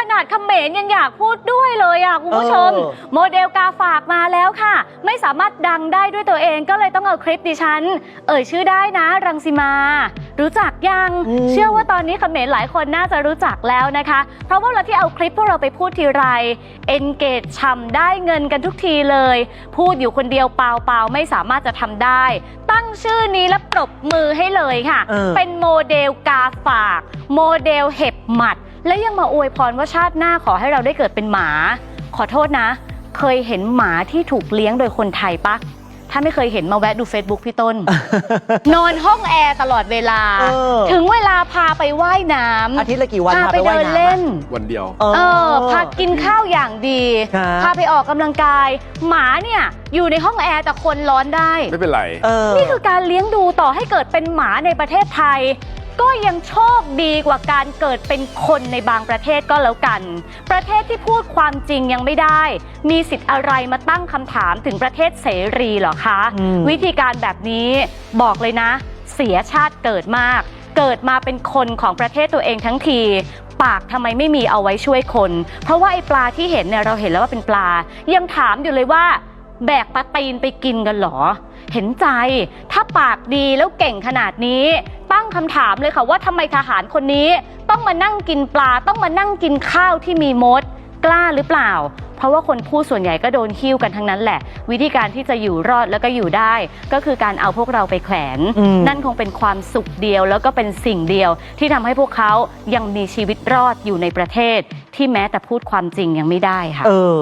ขนาดเขมรยังอยากพูดด้วยเลยอะคุณผู้ชม เออ โมเดลกาฝากมาแล้วค่ะ ไม่สามารถดังได้ด้วยตัวเองก็เลยต้องเอาคลิปดิฉัน เอ่ยชื่อได้นะ รังสิมา รู้จักยัง อืม เชื่อว่าตอนนี้เขมรหลายคนน่าจะรู้จักแล้วนะคะ เพราะว่าเวลาที่เอาคลิปพวกเราไปพูดทีไร เอนเกจฉ่ำได้เงินกันทุกทีเลย พูดอยู่คนเดียวเปล่าๆไม่สามารถจะทำได้ ตั้งชื่อนี้และปรบมือให้เลยค่ะ เออ เป็นโมเดลกาฝาก โมเดลเห็บหมัด และยังมาอวยพรว่าชาติหน้าขอให้เราได้เกิดเป็นหมา ขอโทษนะ เคยเห็นหมาที่ถูกเลี้ยงโดยคนไทยปะถ้าไม่เคยเห็นมาแวะดู Facebook พี่ต้น นอนห้องแอร์ตลอดเวลา เออ ถึงเวลาพาไปว่ายน้ำอาทิตย์ละกี่วันพาพาไปไปว่ายเดินน้ำเล่นอะวันเดียว เออพากินข้าวอย่างดี ครับ พาไปออกกำลังกาย หมาเนี่ยอยู่ในห้องแอร์แต่คนร้อนได้ ไม่เป็นไร เออ นี่คือการเลี้ยงดูต่อให้เกิดเป็นหมาในประเทศไทย ก็ยังโชคดีกว่าการเกิดเป็นคนในบางประเทศก็แล้วกัน ประเทศที่พูดความจริงยังไม่ได้ มีสิทธิ์อะไรมาตั้งคำถามถึงประเทศเสรีเหรอคะอืมวิธีการแบบนี้บอกเลยนะ เสียชาติเกิดมาก เกิดมาเป็นคนของประเทศตัวเองทั้งทีปากทำไมไม่มีเอาไว้ช่วยคน เพราะว่าไอ้ปลาที่เห็นเนี่ยเราเห็นแล้วว่าเป็นปลา ยังถามอยู่เลยว่า แบกปลาตีนไปกินกันเหรอ เห็นใจ ถ้าปากดีแล้วเก่งขนาดนี้ ตั้งคำถามเลยค่ะว่าทำไมทหารคนนี้ ต้องมานั่งกินปลาต้องมานั่งกินข้าวที่มีมด กล้าหรือเปล่า เพราะว่าคนพูดส่วนใหญ่ก็โดนหิ้วกันทั้งนั้นแหละ วิธีการที่จะอยู่รอดแล้วก็อยู่ได้ ก็คือการเอาพวกเราไปแขวน อืม นั่นคงเป็นความสุขเดียวแล้วก็เป็นสิ่งเดียว ที่ทำให้พวกเขายังมีชีวิตรอดอยู่ในประเทศ ที่แม้แต่พูดความจริงยังไม่ได้ค่ะ เออ